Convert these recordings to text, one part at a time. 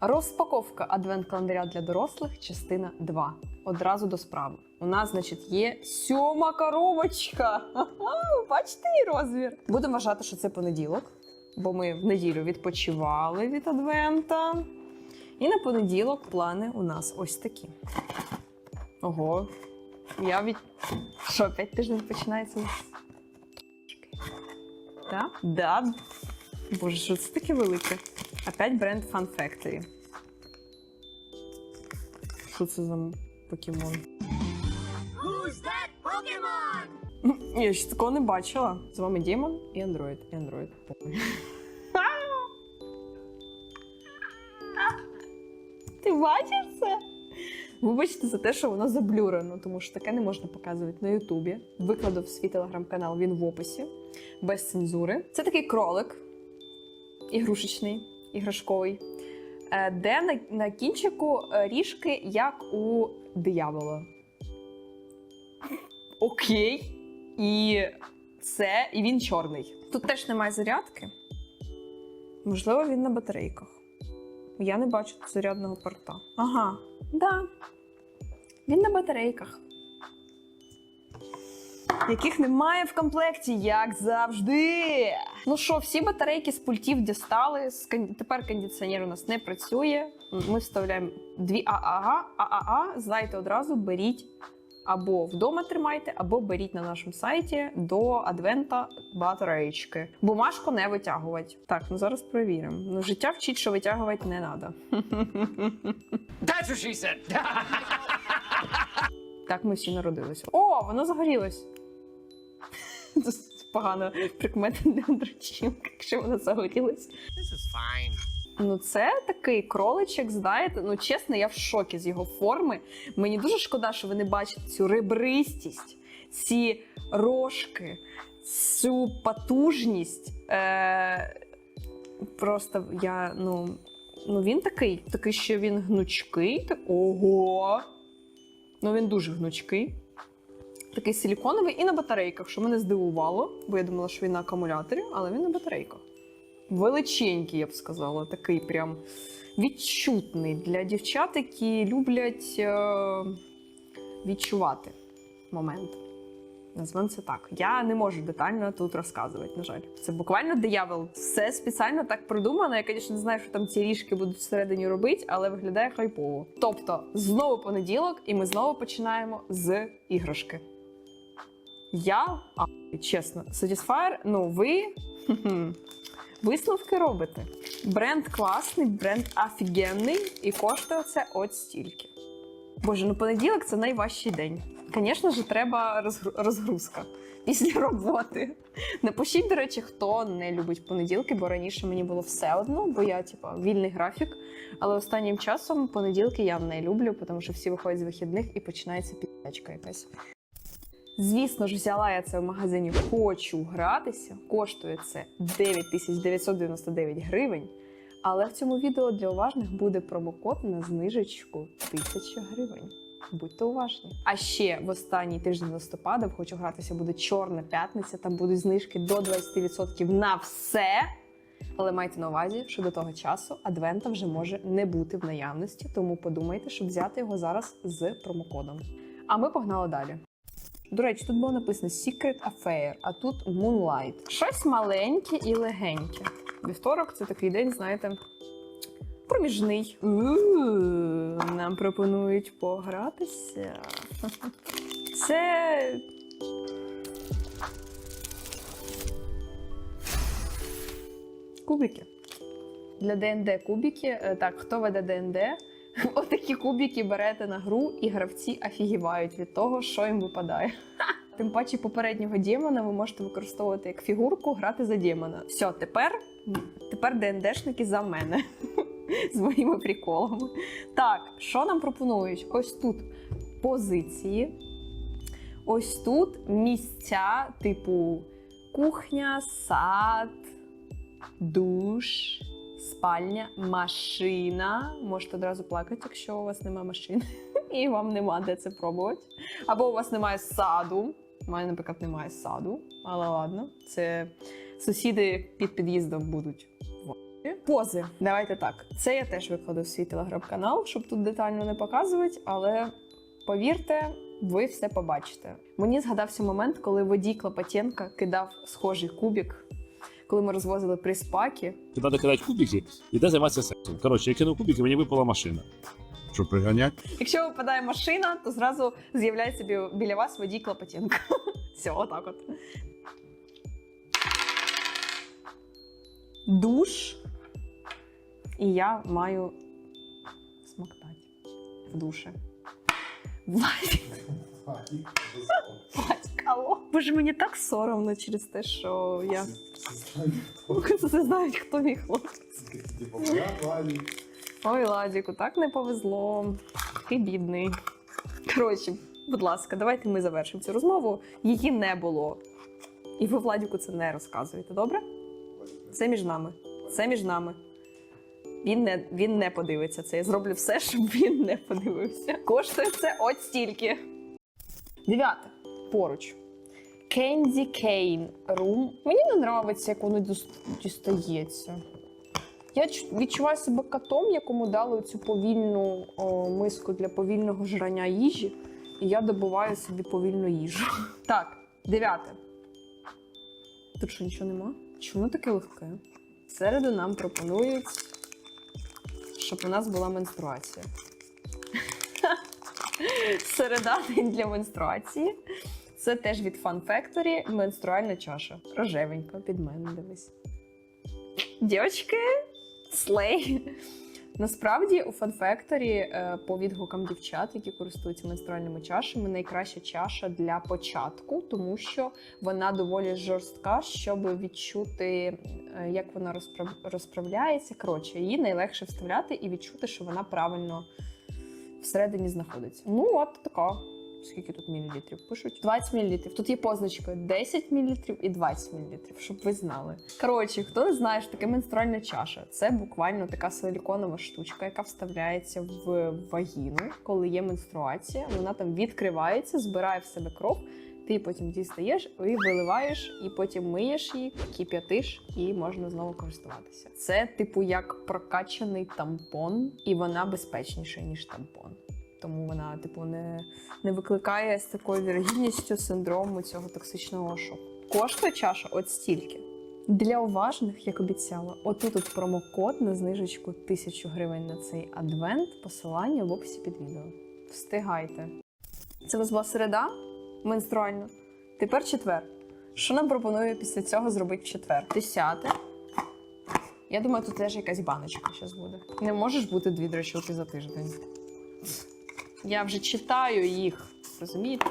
Розпаковка адвент-календаря для дорослих, частина 2. Одразу до справи. У нас, значить, є сьома коробочка. Бачите її розмір? Будемо вважати, що це понеділок, бо ми в неділю відпочивали від адвента. І на понеділок плани у нас ось такі. Ого. Я від. Що, опять тиждень починається? Так? Да? Боже, що це таке велике? Опять бренд Fun Factory. Що це за покемон? Who's that Pokemon? Я ще такого не бачила. З вами Дімон і Андроїд. І Андроїд. Ти бачиш це? Вибачте за те, що воно заблюрено, тому що таке не можна показувати на Ютубі. Викладу в свій телеграм-канал, він в описі, без цензури. Це такий кролик ігрушечний, іграшковий, е, де на, на кінчику е, ріжки, як у диявола. Окей. І це, і він чорний. Тут теж немає зарядки. Можливо, він на батарейках. Я не бачу зарядного порта. Ага, да. Він на батарейках. Яких немає в комплекті, як завжди. Ну що, всі батарейки з пультів дістали. Тепер кондиціонер у нас не працює. Ми вставляємо дві ААА. ААА, знайте одразу, беріть або вдома тримайте, або беріть на нашому сайті до адвента батареєчки. Бумажку не витягувати. Так, ну зараз перевіримо. Ну, життя вчить, що витягувати не треба. That's what she said. Так ми всі народилися. О, воно загорілось. Це погано прикмета не одрочілка, якщо воно загорілось. this is fine. Ну, це такий кроличок, знаєте. Ну, чесно, я в шокі з його форми. Мені дуже шкода, що ви не бачите цю ребристість, ці рожки, цю потужність. Е- просто я, ну, ну він такий, такий, що він гнучкий. Так, ого! Ну, він дуже гнучкий. Такий силіконовий і на батарейках, що мене здивувало, бо я думала, що він на акумуляторі, але він на батарейках величенький, я б сказала, такий прям відчутний для дівчат, які люблять е, відчувати момент. Назвемо це так. Я не можу детально тут розказувати, на жаль. Це буквально диявол. Все спеціально так продумано. Я, звісно, не знаю, що там ці ріжки будуть всередині робити, але виглядає хайпово. Тобто, знову понеділок, і ми знову починаємо з іграшки. Я, а, чесно, Satisfyer, ну ви. хе-хе, Висновки робите. Бренд класний, бренд офігенний і коштує це от стільки. Боже, ну понеділок це найважчий день. Звісно ж, треба розгру- розгрузка після роботи. Напишіть, до речі, хто не любить понеділки, бо раніше мені було все одно, бо я, типа, вільний графік. Але останнім часом понеділки я не люблю, тому що всі виходять з вихідних і починається підячка якась. Звісно ж, взяла я це в магазині Хочу гратися. Коштує це 9999 гривень. Але в цьому відео для уважних буде промокод на знижечку 1000 гривень. Будьте уважні. А ще в останній тиждень листопада в хочу гратися буде чорна п'ятниця. Там будуть знижки до 20% на все. Але майте на увазі, що до того часу адвента вже може не бути в наявності, тому подумайте, щоб взяти його зараз з промокодом. А ми погнали далі. До речі, тут було написано Secret Affair, а тут Moonlight. Щось маленьке і легеньке. Вівторок це такий день, знаєте, проміжний. Нам пропонують погратися. Це. Кубики. Для ДНД кубики. Е, Так, хто веде ДНД? Отакі кубики берете на гру, і гравці офігівають від того, що їм випадає. Тим паче попереднього демона ви можете використовувати як фігурку, грати за демона. Все, тепер, тепер ДНДшники за мене з моїми приколами. Так, що нам пропонують? Ось тут позиції. Ось тут місця, типу кухня, сад, душ, спальня, машина. Можете одразу плакати, якщо у вас немає машини і вам нема де це пробувати. Або у вас немає саду. У мене, наприклад, немає саду, але ладно, це сусіди під під'їздом будуть. пози. Давайте так. Це я теж викладу в свій телеграм-канал, щоб тут детально не показувати, але повірте, ви все побачите. Мені згадався момент, коли водій Клопотенка кидав схожий кубик, коли ми розвозили приспаки. Треба кидати кубики і де займатися сексом. Коротше, я кинув кубики, мені випала машина. Що приганять? Якщо випадає машина, то зразу з'являється бі- біля вас водій Клопотенка. Все, отак от. Душ. І я маю смоктати в душі. Владик. Владик, алло. Боже, мені так соромно через те, що я. Це знають, хто мій хлопець. Ой, Ладіку, так не повезло. Такий бідний. Коротше, будь ласка, давайте ми завершимо цю розмову. Її не було. І ви Владіку це не розказуєте, добре? Це між нами. Це між нами. Він не, він не подивиться це. Я зроблю все, щоб він не подивився. Коштує це от стільки. Дев'яте. Поруч. Candy Cane Room. Мені не подобається, як воно дістається. Я відчуваю себе котом, якому дали цю повільну о, миску для повільного жрання їжі, і я добуваю собі повільну їжу. Так, дев'яте. Тут що нічого нема? Чому таке легке? Середу нам пропонують, щоб у нас була менструація. Середа день для менструації. Це теж від Fun Factory менструальна чаша. Рожевенька, під мене дивись. Дівчатки, слей. Насправді у Fun Factory, е, по відгукам дівчат, які користуються менструальними чашами, найкраща чаша для початку, тому що вона доволі жорстка, щоб відчути, е, як вона розправ... розправляється. Коротше, її найлегше вставляти і відчути, що вона правильно всередині знаходиться. Ну, от така. Скільки тут мілілітрів пишуть? 20 мілілітрів. Тут є позначка 10 мілілітрів і 20 мілілітрів, щоб ви знали. Коротше, хто не знає, що таке менструальна чаша, це буквально така силіконова штучка, яка вставляється в вагіну, коли є менструація. Вона там відкривається, збирає в себе кров. Ти потім дістаєш і виливаєш, і потім миєш її, кип'ятиш, і можна знову користуватися. Це типу як прокачаний тампон, і вона безпечніша ніж тампон. Тому вона, типу, не, не викликає з такою вірогідністю синдрому цього токсичного шоку. Коштує чаша от стільки. Для уважних, як обіцяла, отут от промокод на знижечку 1000 гривень на цей адвент. Посилання в описі під відео. Встигайте. Це у вас була середа менструальна. Тепер четвер. Що нам пропонує після цього зробити в четвер? Десяте. Я думаю, тут теж якась баночка зараз буде. Не можеш бути дві дрочилки за тиждень. Я вже читаю їх, розумієте?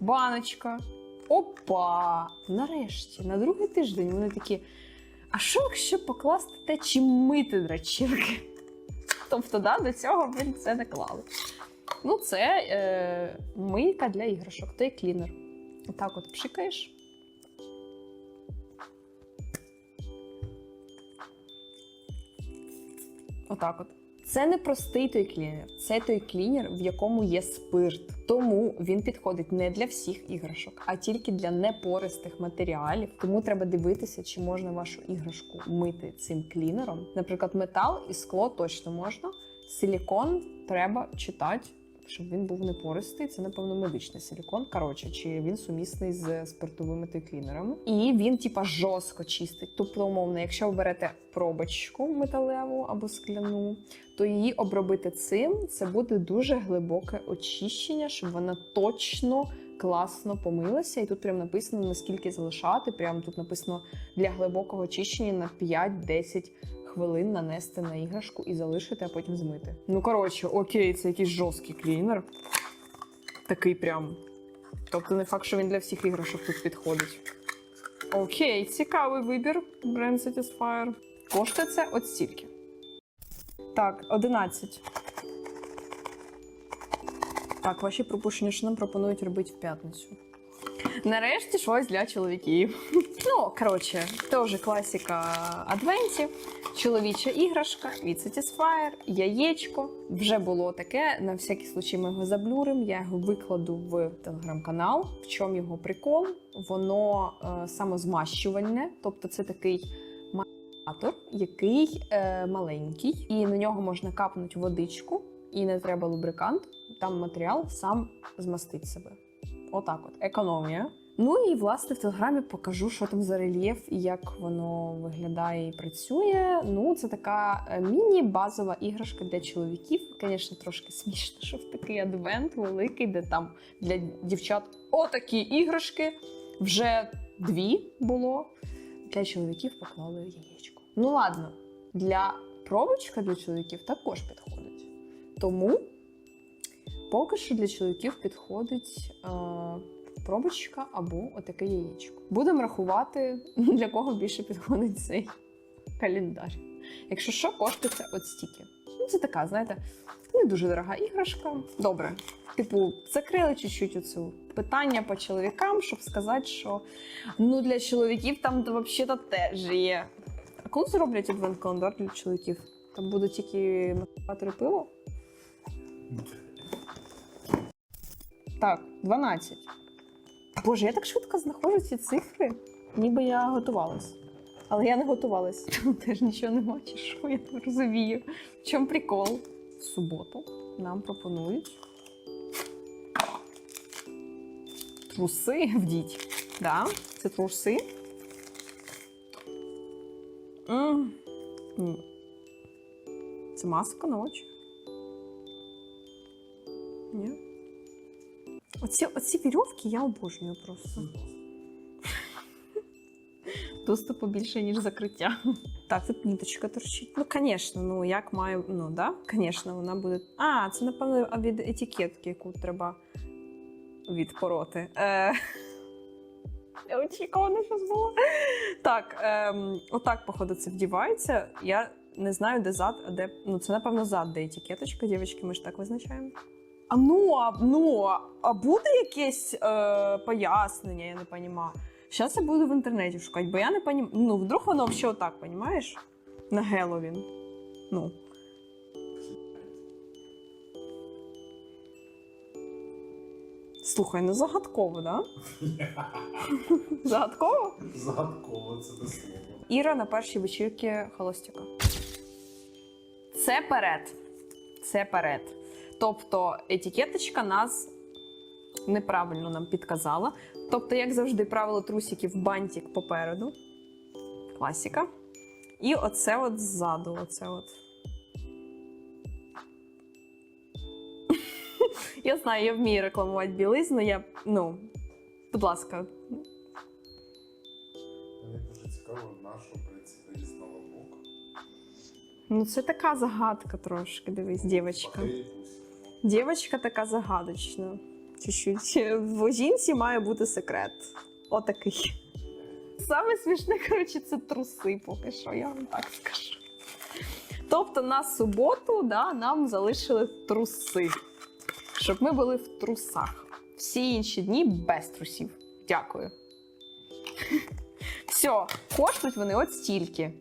Баночка. Опа! Нарешті, на другий тиждень вони такі. А що якщо покласти те, чим мити драчілки? Тобто, да, до цього ви це не клали. Ну, це е, мийка для іграшок, той клінер. Отак от пшикаєш. Отак от. Це не простий той клінер, це той клінер, в якому є спирт. Тому він підходить не для всіх іграшок, а тільки для непористих матеріалів. Тому треба дивитися, чи можна вашу іграшку мити цим клінером. Наприклад, метал і скло точно можна. Силікон треба читати, щоб він був непористий. Це, напевно, медичний силікон. Коротше, чи він сумісний з спиртовими клінерами. І він, типа, жорстко чистить. Тобто, умовно, якщо ви берете пробочку металеву або скляну, то її обробити цим це буде дуже глибоке очищення, щоб вона точно класно помилася. І тут прям написано наскільки залишати. Прямо тут написано для глибокого очищення на 5-10 хвилин нанести на іграшку і залишити, а потім змити. Ну коротше, окей, це якийсь жорсткий клінер. Такий прям. Тобто не факт, що він для всіх іграшок тут підходить. Окей, цікавий вибір. Brand Satisfier. Коштує це от стільки. Так, 11. Так, ваші пропущення, що нам пропонують робити в п'ятницю. Нарешті щось для чоловіків. Ну, коротше, теж класика адвентів. Чоловіча іграшка від Satisfyer, яєчко. Вже було таке. На всякий случай ми його заблюримо. Я його викладу в телеграм-канал. В чому його прикол? Воно е, самозмащувальне, тобто це такий який е, маленький, і на нього можна капнути водичку, і не треба лубрикант. Там матеріал сам змастить себе. Отак, от економія. Ну і власне в телеграмі покажу, що там за рельєф і як воно виглядає і працює. Ну, це така е, міні-базова іграшка для чоловіків. Звісно, трошки смішно, що в такий адвент великий, де там для дівчат отакі іграшки. Вже дві було. Для чоловіків поклали яєчко. Ну ладно, для пробочка для чоловіків також підходить. Тому поки що для чоловіків підходить е, пробочка або отаке яєчко. Будемо рахувати, для кого більше підходить цей календар. Якщо що, коштується от стільки. Ну, це така, знаєте, не дуже дорога іграшка. Добре. Типу, закрили чуть-чуть оцю питання по чоловікам, щоб сказати, що ну для чоловіків там взагалі-то теж є. А коли зроблять адвент календар для чоловіків? Там будуть тільки мотиватори пиво? Так, 12. Боже, я так швидко знаходжу ці цифри, ніби я готувалась. Але я не готувалась. Теж нічого не бачу, що я не розумію. В чому прикол? В суботу нам пропонують труси вдіть. Да, це труси. М. Це маска на очі. Ні. Оці, оці вірьовки я обожнюю просто. Доступу більше, ніж закриття. Так, тут ніточка торчить. Ну, звісно, ну як має. Ну, да, звісно, вона буде. А, це, напевно, від етикетки, яку треба відпороти. Е... Неочікувано щось було. Так, ем, отак, походу, це вдівається. Я не знаю, де зад, а де. Ну, це, напевно, зад, де етикеточка, дівчатки, ми ж так визначаємо. А ну, а, ну, а- буде якесь е, пояснення, я не розумію. Зараз я буду в інтернеті шукати, бо я не розумію. Ну, вдруг воно взагалі отак, розумієш? На Геловін. Ну. Слухай, ну загадково, да? Загадково? Загадково це до слова. Іра на першій вечірці холостяка. Це перед. Це перед. Тобто етикеточка нас неправильно нам підказала. Тобто, як завжди, правило трусиків бантик попереду. Класіка. І оце от ззаду. Оце от. Я знаю, я вмію рекламувати білизну. Я, ну, будь ласка, Мені дуже цікаво, на що в принципі ну це така загадка трошки. Дивись, дівчинка. Дівчинка така загадочна. Чуть-чуть. В жінці має бути секрет. Отакий. Саме смішне, коротше, це труси поки що, я вам так скажу. Тобто на суботу да, нам залишили труси, щоб ми були в трусах. Всі інші дні без трусів. Дякую. Все, коштують вони от стільки.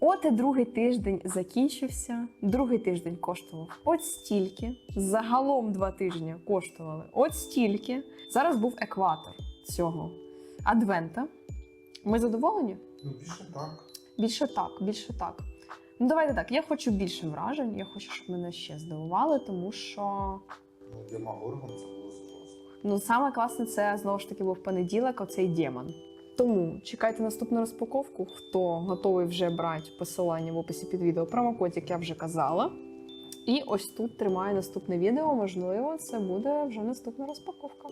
От і другий тиждень закінчився. Другий тиждень коштував от стільки. Загалом два тижні коштували от стільки. Зараз був екватор цього адвента. Ми задоволені? Ну, більше так. Більше так, більше так. Ну, давайте так. Я хочу більше вражень. Я хочу, щоб мене ще здивували, тому що Ну, Демагоргон це було жорстко. Ну, саме класне це знову ж таки був понеділок, оцей демон. Тому чекайте наступну розпаковку. Хто готовий вже брати посилання в описі під відео, промокод, як я вже казала. І ось тут тримаю наступне відео. Можливо, це буде вже наступна розпаковка.